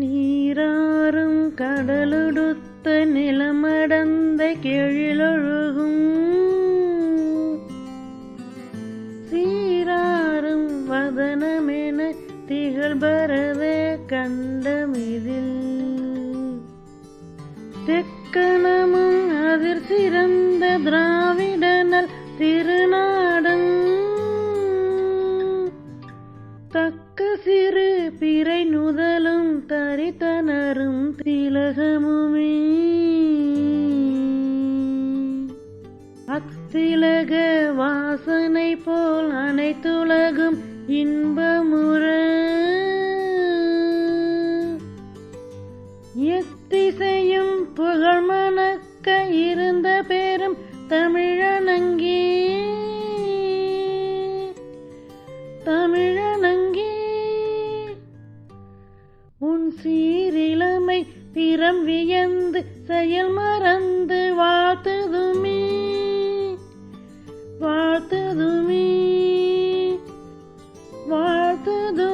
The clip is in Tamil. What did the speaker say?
நீராறும் கடலுடுத்த நிலமடந்த கெழிலொழுகும். சீராறும் வதனமென திகழ்பரத கண்டமிதில். தெக்கணமும் அதிர் சிறந்த திராவிடனல் திருநாடன். தக்க சிறு பிறை நுதலும் த தரித்தனரும் திலகமுமே. அத்திலக வாசனை போல் அனைத்துலகும் இன்பமுற. எத்திசையும் புகழ் மணக்க இருந்த பெரும் தமிழனங்கே. தமிழ் சீரிளமை திறம் வியந்து செயல் மறந்து வாழ்த்ததுமே வாழ்த்ததுமே வாழ்த்தது